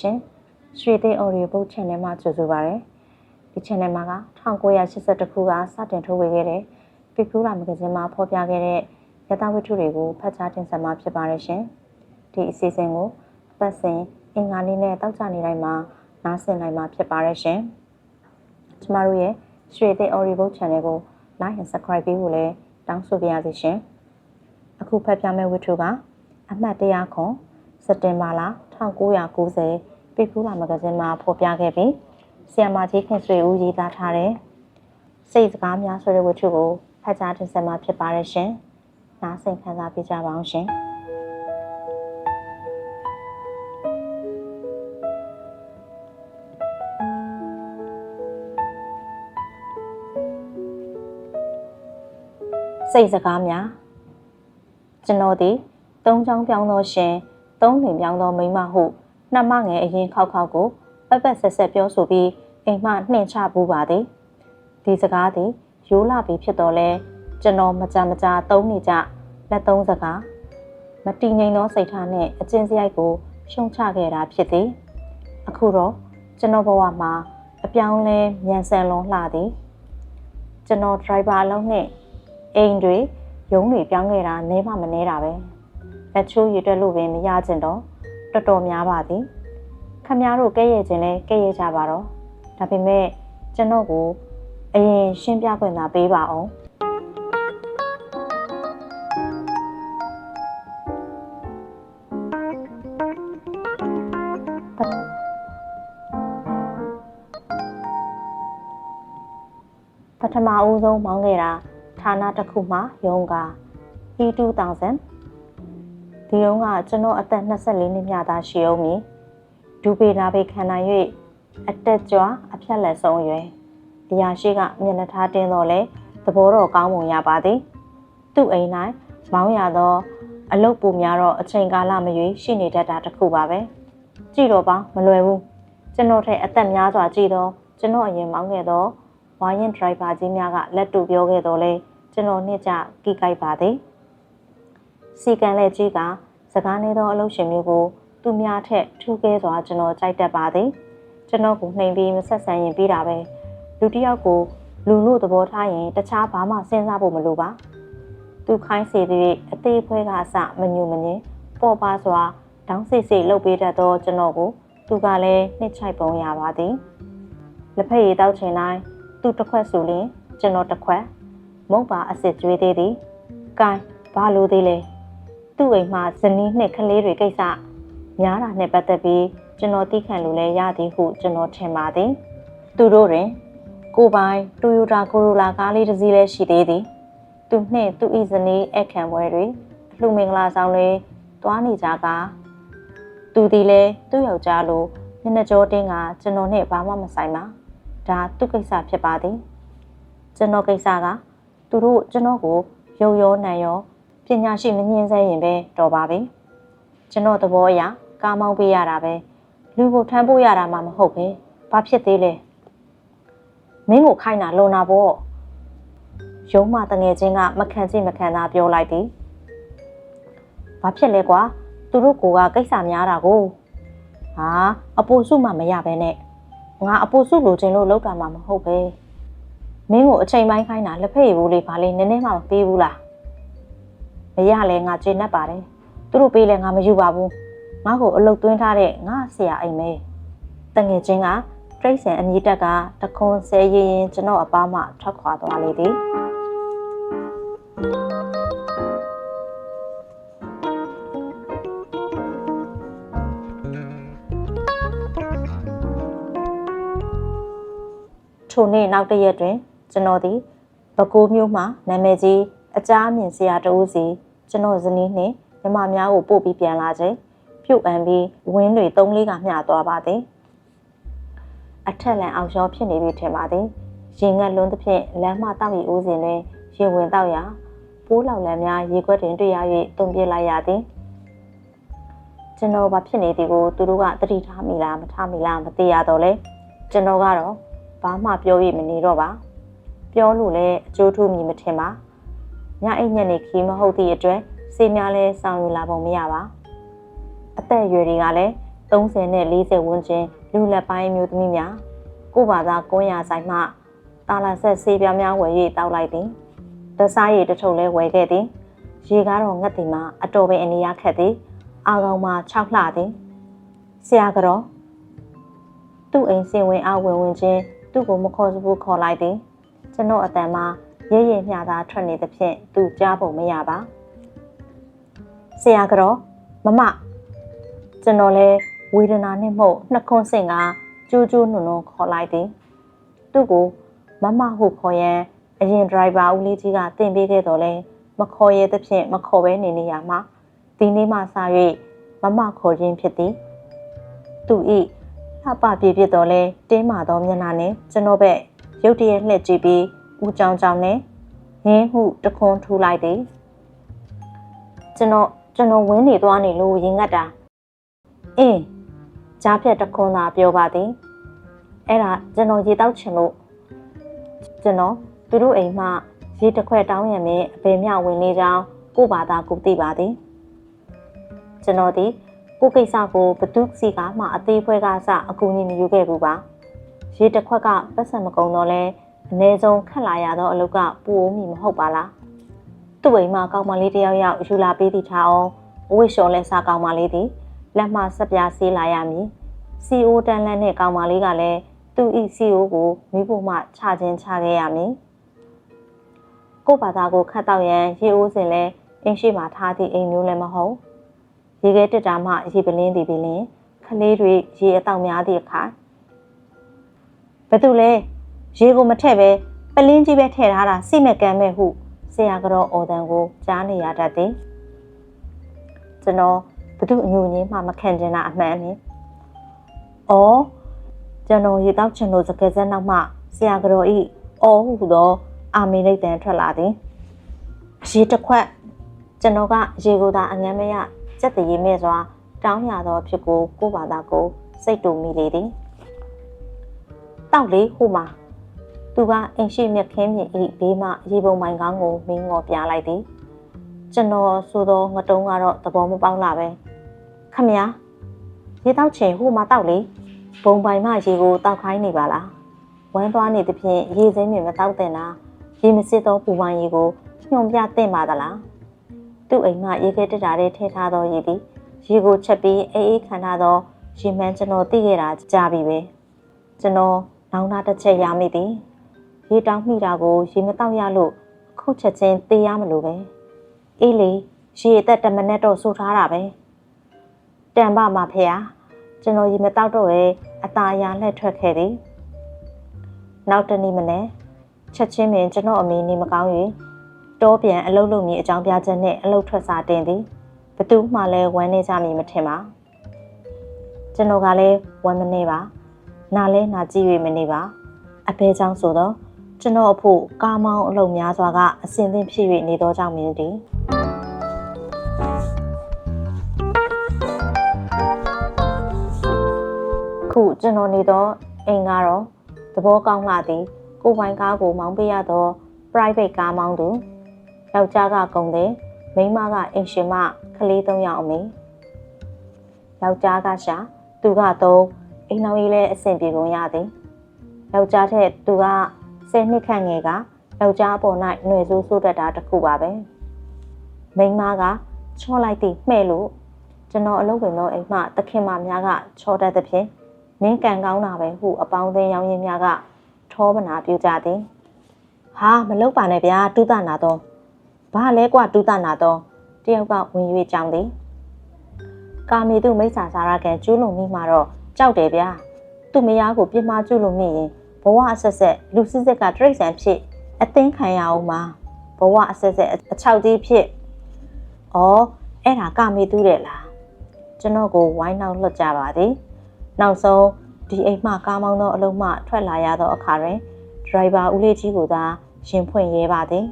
ရှင်ရွှေသိန်း audio book channel မှာကြိုဆိုပါရစေဒီ channel မှာက1982ခုကစတင်ထုတ်ဝေခဲ့တဲ့ပိကူလာမဂ္ဂဇင်းမှာဖော်ပြခဲ့တဲ့ရသဝတ္ထုတွေကိုဖတ်ကြားတင်ဆက်မှာဖြစ်ပါရရှင်ဒီအစီအစဉ်ကိုအပတ်စဉ်အင်္ဂါနေ့နဲ့တောက်ကြနေတိုင်းမှာနားဆင်နိုင်မှာဖြစ်ပါရရှင်ကျမတို့ရဲ့ရွှေသိန်း audio book channel ကို like and subscribe ပေးဖို့လည်းတောင်းဆိုပါရစေရှင်အခုဖတ်ပြမယ့်ဝတ္ထုကအမှတ်တရခွန်စက်တင်ဘာလ 1990ပိကူလာမဂ္ဂဇင်းမှာဖော်ပြခဲ့ပြီးဆီယမ်မာကြီးခင်ဆွေဦးရေးသားထားတဲ့စိတ်စကားများဆိုတဲ့ဝတ္ထုကိုဖတ်ကြားတင်ဆက်မှာဖြစ်ပါရရှင်။နားဆင်ခံစားပေးကြပါအောင်ရှင်။စိတ်စကားများကျွန်တော်သည်သုံးချောင်းပြောင်းသောရှင် သုံးလင်ပြောင်းသောမိန်းမဟုနှမငယ်အရင်ခောက်ခောက်ကိုပက်ပက်ဆက်ဆက်ပြောဆိုပြီးအိမ်မှနှင်ချပူးပါသည်ဒီစကားသည်ရိုးလာပြီဖြစ်တော်လဲကျွန်တော်မကြမကြာသုံးနေကြလက်သုံးစကားမတည်ငြိမ်သောစိတ်ထားနှင့်အကျဉ်းစရိုက်ကိုရှုံချခဲ့တာဖြစ်သည်အခုတော့ကျွန်တော်ဘဝမှာအပြောင်းလဲမြန်ဆန်လွန်လှသည်ကျွန်တော်ဒရိုင်ဘာအလုံးနဲ့အိမ်တွေရုံးတွေပြောင်းခဲ့တာနဲမှမနဲတာပဲ လက်ချိုးရည်တက်လို့ပင်မရကျင်တော့တော်တော်များပါသည်ခမများတို့ကဲ့ရဲ့ခြင်းလဲကဲ့ရဲ့ကြပါတော့ဒါပေမဲ့ကျွန်တော်ကိုအရင်ရှင်းပြခွင့်သာပေးပါအောင်ပထမအဦးဆုံးမောင်းခဲ့တာဌာနတစ်ခုမှရုံးက E2000 ဒီရုံးကကျွန်တော်အသက်24နှစ်မြသားရှိအောင်မီဒူပေနာပေခံနိုင်၍အတက်ကြွအဖြတ်လက်ဆုံးရွယ်အရာရှိကမျက်နှာထားတင်းတော့လဲသဘောတော်ကောင်းပုံရပါသည် သူ့အိမ်၌မောင်းရသောအလုတ်ပူများတော့အချိန်ကာလမရွေးရှိနေတတ်တာတခုပါပဲကြည့်တော့ပါမလွယ်ဘူးကျွန်တော်ထဲအသက်များစွာကြည့်တော့ကျွန်တော်အရင်မောင်းခဲ့သောဝါရင်ဒရိုက်ဘာကြီးများကလက်တူပြောခဲ့တော့လဲကျွန်တော်နှစ်ကြကီကိုက်ပါသည် စီကန်လက်ကြီးကစကားနေသောအလုပ်ရှင်မျိုးကိုသူများထက်ထူးကဲစွာကျွန်တော်ကြိုက်တတ်ပါသည်ကျွန်တော်ကိုနှိမ်ပြီးမဆက်ဆံရင်ပြီးတာပဲလူတစ်ယောက်ကိုလူလို့သဘောထားရင်တခြားဘာမှစဉ်းစားဖို့မလိုပါသူခိုင်းစေတဲ့အသေးဖွဲကအစမညူမငင်းပေါ်ပါစွာတောင်းစိတ်စိတ်လှုပ်ပေးတတ်သောကျွန်တော်ကိုသူကလည်းနှစ်ချိုက်ပုံရပါသည်လက်ဖက်ရည်တောက်ချင်တိုင်းသူတစ်ခွက်ဆိုရင်ကျွန်တော်တစ်ခွက်မုံပါအစ်စ်ကျွေးသေးသည်။ကဲဘာလို့သေးလဲ။ သူ့အိမ်မှာဇနီးနှစ်ကလေးတွေကိစ္စများတာနဲ့ပတ်သက်ပြီးကျွန်တော်သိခံလို့လဲရသည်ဟုကျွန်တော်ထင်ပါသည်။သူတို့တွင် ကိုပိုင် Toyota Corolla ကားလေးတစ်စီးလည်းရှိသေးသည်။သူနှင့်သူ၏ဇနီးအခမ်းပွဲတွေအလှမင်္ဂလာဆောင်တွေတွားနေကြကသူဒီလဲသူ့ယောက်ျားလိုမျက်နှာကြောတင်းကကျွန်တော်နဲ့ဘာမှမဆိုင်ပါ။ဒါသူ့ကိစ္စဖြစ်ပါသည်။ကျွန်တော်ကိစ္စကသူတို့ကျွန်တော်ကိုရုံရောနံရောပ ညာရှိမငင်းဆဲရင်ပဲတော်ပါပြီကျွန်တော်သဘောအရကားမောင်းပေးရတာပဲလူကိုထမ်းဖို့ရတာမှမဟုတ်ပဲဘာဖြစ်သေးလဲမင်းကိုခိုင်းတာလွန်တာပေါ့ရုံးမတငယ်ချင်းကမခံချင်မခံသာပြောလိုက်သည်ဘာဖြစ်လဲကွာသူတို့ကိုကကိစ္စများတာကိုဟာအပိုစုမှမရပဲနဲ့ငါအပိုစုလိုချင်လို့လောက်တာမှမဟုတ်ပဲမင်းကိုအချိန်ပိုင်းခိုင်းတာလက်ဖက်ရည်ဘူးလေးဘာလေးနည်းနည်းမှမပေးဘူးလား မရလဲငါကျေနပ်ပါတယ်သူတို့ပေးလဲငါမယူပါဘူးငါ့ကိုအလုတ်သွင်းထားတဲ့ငါဆရာအိမ်မဲတငယ်ချင်းကတရိတ်ဆန်အမြင့်တက်ကတခွန်ဆဲရင်ရင်ကျွန်တော်အပားမှထွက်ခွာသွားလေသည်ထိုနေ့နောက်တရက်တွင်ကျွန်တော်သည်ဘကိုးမျိုးမှနာမည်ကြီး အကြအမြင်ဆရာတဦးစီကျွန်တော်ဇနီးနှင့်မြမများကိုပို့ပြီးပြန်လာချိန်ပြုတ်အံပြီးဝင်းတွေ၃လေးကမျှသွားပါသည်အထက်လန်အောင်ရှောဖြစ်နေပြီထင်ပါသည်ရင်ငတ်လွန်းသဖြင့်လမ်းမတောက်ရီဦးစဉ်တွင်ရေဝင်တောက်ရာပိုးလောင်လန်းများရေခွက်တွင်တွေ့ရ၍တုံပြစ်လိုက်ရသည်ကျွန်တော်ဘာဖြစ်နေသည်ကိုသူတို့ကတတိထားမိလားမထားမိလားမသိရတော့လဲကျွန်တော်ကတော့ဘာမှပြောရမနေတော့ပါ ပြောလို့လည်းအကျိုးထူးမြည်မထင်ပါ ညအိတ်ညက်နေခီးမဟုတ်သည့်အတွက်စေများလဲဆောင်ယူလာပုံမရပါအသက်အရွယ်တွေကလည်း30နဲ့40ဝန်းကျင်လူလက်ပိုင်းအမျိုးသမီးများကိုဘာသာကွန်းရဆိုင်မှတာလာဆက်ဆေးပြားများဝယ်၍တောက်လိုက်သည်တစားရည်တစ်ထုပ်လဲဝယ်ခဲ့သည်ရေကားတော့ငတ်သည်မှာအတော်ပင်အနေရခက်သည်အာကောင်မှာ6လှသည်ဆရာကတော့သူ့အိမ်စင်ဝင်အားဝင်ဝင်ချင်းသူ့ကိုမခေါ်စဘူးခေါ်လိုက်သည်ကျွန်တော်အတန်မှာ ရဲရဲမျှသာထွက်နေသဖြင့်သူကြားပုံမရပါဆရာကတော့မမကျွန်တော်လဲဝေဒနာနဲ့မှုတ်နှခွန်းစင်ကကျိုးကျိုးနုံနုံခေါ်လိုက်သည်သူ့ကိုမမဟုခေါ်ရန်အရင်ဒရိုက်ဘာဦးလေးကြီးကတင်ပေးခဲ့တော်လဲမခေါ်ရသဖြင့်မခေါ်ပဲနေနေရမှာဒီနေ့မှစ၍မမခေါ်ခြင်းဖြစ်သည်သူဤလှပပြည့်ပြည့်တော်လဲတင်းမာသောမျက်နှာနဲ့ကျွန်တော်ဘက်ရုတ်တရက်လှည့်ကြည့်ပြီး ဦးကြောင်ကြောင်နဲ့ငင်းမှုတခွန်းထူလိုက်သည်ကျွန်တော်ကျွန်တော်ဝင်းနေသွားနေလို့ရင်ငတ်တာအင်းကြားဖြတ်တခွန်းသာပြောပါသည်အဲ့ဒါကျွန်တော်ရေတောက်ချင်လို့ကျွန်တော်သူတို့အိမ်မှရေတစ်ခွက်တောင်းရမယ်အပေမြဝင်နေကြောင်းကိုဘာသာကိုသိပါသည်ကျွန်တော်ဒီကိုကိစ္စကိုဘသူစီကမှအသေးဖွဲကစအကူအညီမယူခဲ့ဘူးပါရေတစ်ခွက်ကပတ်စံမကုံတော့လဲ အ ਨੇ ဆုံးခက်လာရသောအလုပ်ကပူအိုးမိမဟုတ်ပါလားသူ့အိမ်မှာကောင်းမလေးတယောက်ယောက်ယူလာပေးသည်ထားအောင်ဝိရှော်လဲစားကောင်းမလေးသည်လက်မဆက်ပြားဆေးလာရမည်စီအိုတန်လန့်နဲ့ကောင်းမလေးကလည်းသူ့ဤစီအိုကိုမိဖို့မှခြခြင်းချခဲ့ရမည်ကို့ဘာသာကိုခတ်တော့ရန်ရေအိုးစင်လဲအင်းရှိမှထားသည့်အိမ်မျိုးလည်းမဟုတ်ရေခဲတက်တာမှရေပလင်းသည်ပင်ခလေးတွေရေအတောက်များသည့်အခါဘသူလဲ ရေကိုမထည့်ပဲပလင်းကြီးပဲထည့်ထားတာစိမဲ့ကမ်းမဲ့ဟုဆရာကတော့အော်တန်ကိုကြားနေရတတ်သည်ကျွန်တော်ဘသူအညူညင်းမှမခံကျင်တာအမှန်နဲ့။အော်ကျွန်တော်ရေတောက်ချင်လို့စကယ်စက်နောက်မှဆရာကတော့ဤအော်ဟုသောအာမီလိတ်တန်ထွက်လာသည်။ရေတစ်ခွက်ကျွန်တော်ကရေကိုသာအငမ်းမရစက်တရေမဲ့စွာတောင်းရသောဖြစ်ကိုကိုပါသာကိုစိတ်တူမိလေသည်။တောက်လေးဟိုမှာ သူကအင်ရှိမြက်ခင်းမြင်ဤဘေးမှရေပုံမိုင်ကောင်းကိုမင်းငေါ်ပြလိုက်သည်ကျွန်တော်ဆိုသောငတုံးကတော့သဘောမပေါက်လာပဲခမညာရေတောက်ချင်ဟိုမှာတောက်လေဘုံပိုင်မှရေကိုတောက်ခိုင်းနေပါလားဝမ်းသွားနေသဖြင့်ရေစိမ်းမြင်မတောက်တင်လားရေမစစ်သောပူပိုင်ရေကိုညွန်ပြတင်ပါသလားသူ့အိမ်မှရေခဲတက်တာတွေထည့်ထားသောရေသည်ရေကိုချက်ပြီးအေးအေးခံထားသောရေမှန်းကျွန်တော်သိခဲ့တာကြားပြီပဲကျွန်တော်နောင်နာတစ်ချက်ရမိသည် ရေတောင်းမိတာကိုရေမတောက်ရလို့ခုတ်ချက်ချင်းတေးရမလို့ပဲအေးလေရေအသက်တမနဲ့တော့ဆိုထားတာပဲတန်ပါမှာဖေဟာကျွန်တော်ရေမတောက်တော့ပဲအตาအရာလှက်ထွက်ခဲ့သည်နောက်တနေ့မနေ့ချက်ချင်းပင်ကျွန်တော်အမေနေမကောင်း၍တောပြန်အလုတ်လုံမီအကြောင်းပြချက်နဲ့အလုတ်ထွက်စာတင်သည်ဘသူမှလည်းဝမ်းနေကြမည်မထင်ပါကျွန်တော်ကလည်းဝမ်းမနေပါနာလဲနာကြည့်၍မနေပါအဖေချောင်းဆိုတော့ ကျွန်တော်အဖို့ကားမောင်းအလုပ်များစွာကအစင်သင့်ဖြစ်၍နေသောကြောင့်မင်းသည်ခုကျွန်တော်နေသောအိမ်ကတော့သဘောကောင်းလာသည်ကိုပိုင်ကားကိုမောင်းပေးရသော private ကားမောင်းသူယောက်ျားကကုန်တယ်မိန်းမကအင်ရှင်မကလေး၃ယောက်အမေယောက်ျားကရှာသူကတော့အိမ်နောက်ကြီးလဲအဆင်ပြေကုန်ရသည်ယောက်ျားထက်သူက 10နှစ်ခန့်ငယ်ကယောက်ျားပေါ်၌ຫນွေဆိုးဆိုးတတ်တာတခုပါပဲမိန်းမကချောလိုက်သည်မှဲ့လို့ကျွန်တော်အလုပ်ဝင်သောအိမ်မှတခင်မများကချောတတ်သဖြင့်မင်းကန်ကောင်းတာပဲဟုအပေါင်းအသင်းရောင်းရင်းများကထောမနာပြုကြသည်ဟာမလုပ်ပါနဲ့ဗျာတူတနာတော့ဘာလဲကွာတူတနာတော့တယောက်ကဝင်၍ကြောင်းသည်ကာမီသူမိစ္ဆာစာရကကျူးလွန်မိမှာတော့ကြောက်တယ်ဗျာသူ့မယားကိုပြစ်မှားကျူးလွန်မိရင် ဘဝအဆက်ဆက်လူစစ်စစ်ကတရိတ်ဆန်ဖြစ်အသိခံရအောင်ပါဘဝအဆက်ဆက်အချောက်ကြီးဖြစ်ဩအဲ့ဒါကမေတူးတယ်လားကျွန်တော်ကိုဝိုင်းနောက်လွတ်ကြပါသည်နောက်ဆုံးဒီအိမ်မှကားမောင်းသောအလုံးမှထွက်လာရသောအခါတွင်ဒရိုင်ဘာဦးလေးကြီးကိုသာရင်ဖွင့်ရဲပါသည်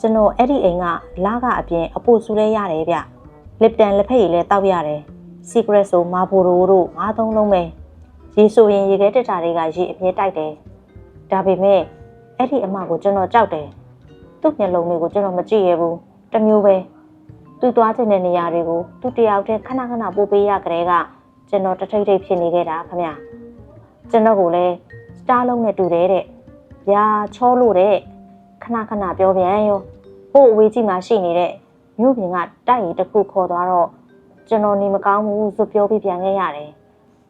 ကျွန်တော်အဲ့ဒီအိမ်ကလာကအပြင်အပို့ဆူလဲရတယ်ဗျလစ်တန်လက်ဖက်ရည်လဲတောက်ရတယ် secret ဆိုမာဘိုရိုတို့ငါးသုံးလုံးပဲ ရေဆိုရင်ရေခဲတက်တာတွေကရေအမြဲတိုက်တယ်ဒါပေမဲ့အဲ့ဒီအမကိုကျွန်တော်ကြောက်တယ်သူ့မျက်လုံးတွေကိုကျွန်တော်မကြည့်ရဘူးတမျိုးပဲသူသွားချင်တဲ့နေရာတွေကိုသူတယောက်တည်းခဏခဏပို့ပေးရကြတဲ့ကကျွန်တော်တထိတ်ထိတ်ဖြစ်နေခဲ့တာခင်ဗျာကျွန်တော်ကိုလည်းစတားလုံးနဲ့တူတယ်တဲ့ဗျာချောလို့တဲ့ခဏခဏပြောပြန်ရောဟို့အဝေးကြီးမှာရှိနေတဲ့မြို့ပြင်ကတိုက်ရီတစ်ခုခေါ်သွားတော့ကျွန်တော်နေမကောင်းဘူးဆိုပြောပြီးပြန်ခဲ့ရတယ်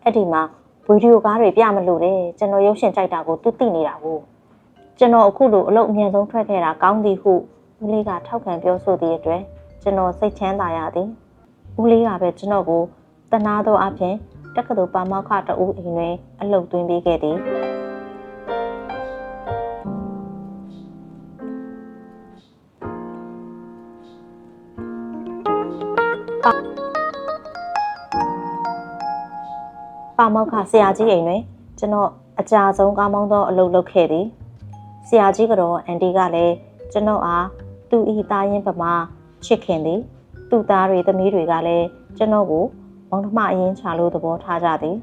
အဲ့ဒီမှာ ဗီဒီယိုကားတွေပြမလို့တဲ့ကျွန်တော်ရုပ်ရှင်ကြိုက်တာကိုသူသိနေတာကိုကျွန်တော်အခုလိုအလုပ်အမြန်ဆုံးထွက်ခဲ့တာကောင်းသည်ဟုဦးလေးကထောက်ခံပြောဆိုသည့်အတွက်ကျွန်တော်စိတ်ချမ်းသာရသည်ဦးလေးကပဲကျွန်တော်ကိုတနာသောအဖြစ်တက္ကသိုလ်ပါမောက္ခတအူးအိမ်တွင်အလုပ်သွင်းပေးခဲ့သည် ပါမောက္ခဆရာကြီးအိမ်တွင်ကျွန်တော်အကြာဆုံးကောင်းမောင်းသောအလုပ်လုပ်ခဲ့သည်ဆရာကြီးကတော့အန်တီကလည်းကျွန်တော်အားသူဤသားရင်ပမာချစ်ခင်သည်သူ့သားတွေသမီးတွေကလည်းကျွန်တော်ကိုမောင်နှမအရင်ချလို့သဘောထားကြသည်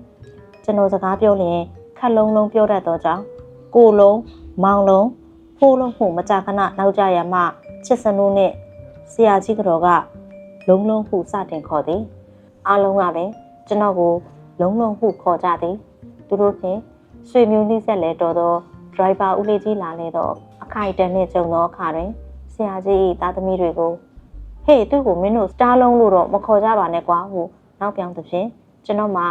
ကျွန်တော်စကားပြောရင်ခက်လုံးလုံးပြောတတ်သောကြောင့်ကိုလုံးမောင်လုံးဖိုးလုံးမှုမကြာခဏနောက်ကြရမှချစ်စနုနှင့်ဆရာကြီးကတော့ကလုံးလုံးဟုစတင်ခေါ်သည်အားလုံးကပဲကျွန်တော်ကို လုံးလုံးဟုခေါ်ကြသည်သူတို့ဖြင့်ဆွေမျိုးနှိစက်လဲတော်သောဒရိုင်ဘာဦးလေးကြီးလာလေတော့အခိုက်အတန့်နှင့်ကြုံသောအခါတွင်ဆရာကြီး၏သားသမီးတွေကိုဟေ့သူ့ကိုမင်းတို့စတားလုံးလို့တော့မခေါ်ကြပါနဲ့ကွာဟုနောက်ပြောင်းသဖြင့်ကျွန်တော်မှ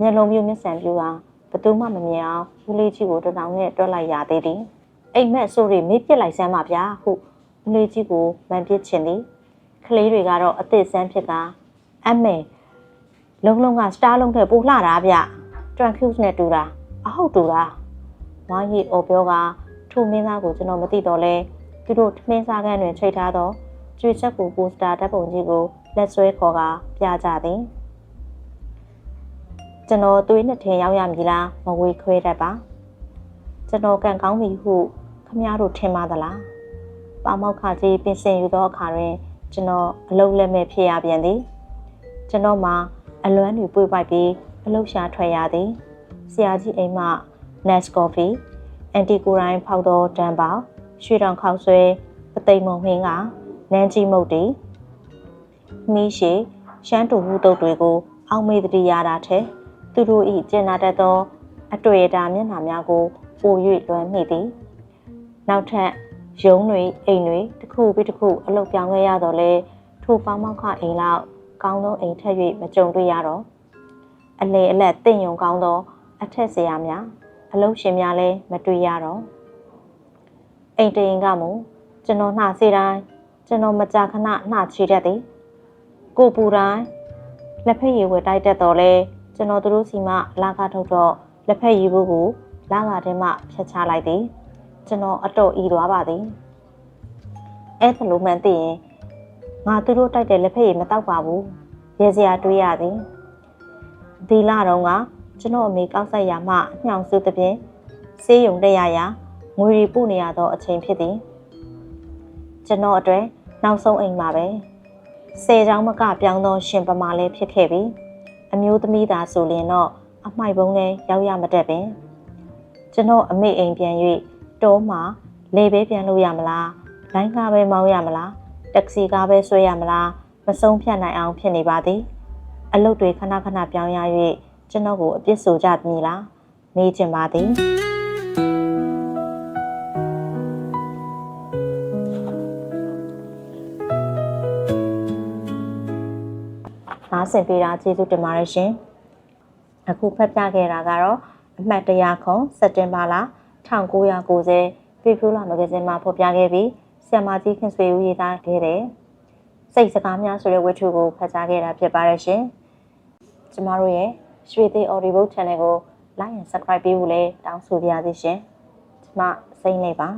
မျက်လုံးပြူမျက်စံပြူဟာဘသူမှမမြင်အောင်ဦးလေးကြီးကိုတထောင်နဲ့တွက်လိုက်ရသေးသည်အိမ်မက်ဆိုရီမေးပြစ်လိုက်စမ်းပါဗျာဟုဦးလေးကြီးကိုမန်ပစ်ချင်သည်ကလေးတွေကတော့အသစ်ဆန်းဖြစ်ကအမေ လုံးလုံးကစတားလုံးထက်ပိုလှတာဗျတွန်ကျူးနဲ့တူတာအဟုတ်တူတာဝိုင်းရီအော်ပြောကထိုမင်းသားကိုကျွန်တော်မသိတော့လဲသူတို့ထမင်းစားခန်းတွင်ချိန်ထားသောကျွေးချက်ကိုပိုစတာဓာတ်ပုံကြီးကိုလက်ဆွဲခေါ်ကပြကြသည်ကျွန်တော်သွေးနှစ်ထင်ရောက်ရမည်လားမဝေခွဲတတ်ပါကျွန်တော်ကံကောင်းပြီဟုခမည်းတော်ထင်ပါသလားပါမောက်ခကြီးပြင်ဆင်ယူသောအခါတွင်ကျွန်တော်အလုံးလက်မဲ့ဖြစ်ရပြန်သည်ကျွန်တော်မှာ အလွမ်းတွေပွေပိုက်ပြီးအလုရှာထွက်ရသည်ဆရာကြီးအိမ်မှ Nest Coffee အန်တီကိုရိုင်းဖောက်သောဒန်ပေါရွှေတောင်ခေါက်ဆွဲပသိမ်မုံဟင်းကနန်းကြီးမုတ်တီမီးရှိရှမ်းတူမှုတုတ်တွေကို အောက်မေ့တတိရတာထက်သူတို့၏ကျင်နာတတ်သော အတွေ့အတာမျက်နှာများကိုပို၍လွမ်းမိသည်နောက်ထပ်ရုံးတွေအိမ်တွေတစ်ခုပြီးတစ်ခုအလုပ်ပြောင်းခဲ့ရတော့လဲထိုပေါင်းမောက်ခအိမ်လောက် ကောင်းသောအိမ်ထက်၍မကြုံတွေ့ရတော့အလေအလက်တင့်ယုံကောင်းသော အထက်ဆရာများအလုပ်ရှင်များလည်းမတွေ့ရတော့အိမ်တရင်ကမူကျွန်တော်နှာစေတိုင်းကျွန်တော်မကြာခဏနှာချီတတ်သည်ကိုပူတိုင်းလက်ဖက်ရည်ဝယ်တိုက်တတ်တော်လဲကျွန်တော်တို့စီမှလာကထုတ်တော့လက်ဖက်ရည်ဘူးကိုလာကထဲမှဖြတ်ချလိုက်သည်ကျွန်တော်အတော့ဤသွားပါသည်အဲ့ဒါလိုမှန်သိရင် ငါသူတို့တိုက်တဲ့လက်ဖက်ရည်မတောက်ပါဘူးရေစရာတွေးရသည်ဒီလာတော့ကကျွန်တော်အမေကောက်ဆက်ရမှညှောင်စုသဖြင့်ဆေးရုံတက်ရရာငွေရီပုနေရသောအချိန်ဖြစ်သည်ကျွန်တော်အတွက်နောက်ဆုံးအိမ်မှာပဲဆယ်ချောင်းမကပြောင်းသောရှင်ပမာလည်းဖြစ်ခဲ့ပြီအမျိုးသမီးသာဆိုရင်တော့အမိုက်ပုံးနဲ့ရောက်ရမတတ်ပင်ကျွန်တော်အမေအိမ်ပြန်၍တောမှာလေပဲပြန်လို့ရမလားလိုင်းကားပဲမောင်းရမလား တက္ကစီကားပဲဆွဲရမလားမဆုံးဖြတ်နိုင်အောင်ဖြစ်နေပါသည်အလုပ်တွေခဏခဏပြောင်းရ၍ကျွန်တော်ကိုအပြစ်ဆိုကြသည်လားမေးချင်ပါသည်နားဆင်ပေးတာကျေးဇူးတင်ပါတယ်ရှင်အခုဖတ်ပြခဲ့တာကတော့အမှတ်တရခွန်စက်တင်ဘာလ1990ဖေဖော်ဝါရီမဂ္ဂဇင်းမှာဖော်ပြခဲ့ပြီး ဆရာမကြီးခင်ဆွေဦးရေးသားခဲ့တဲ့စိတ်စကားများဆိုတဲ့ဝတ္ထုကိုဖတ်ကြားခဲ့တာဖြစ်ပါတယ်ရှင်ကျမတို့ရဲ့ရွှေသေး Audible Channel ကို like and subscribe ပေးဖို့လည်းတောင်းဆိုပါရစေရှင်ကျမစိတ်နေပါ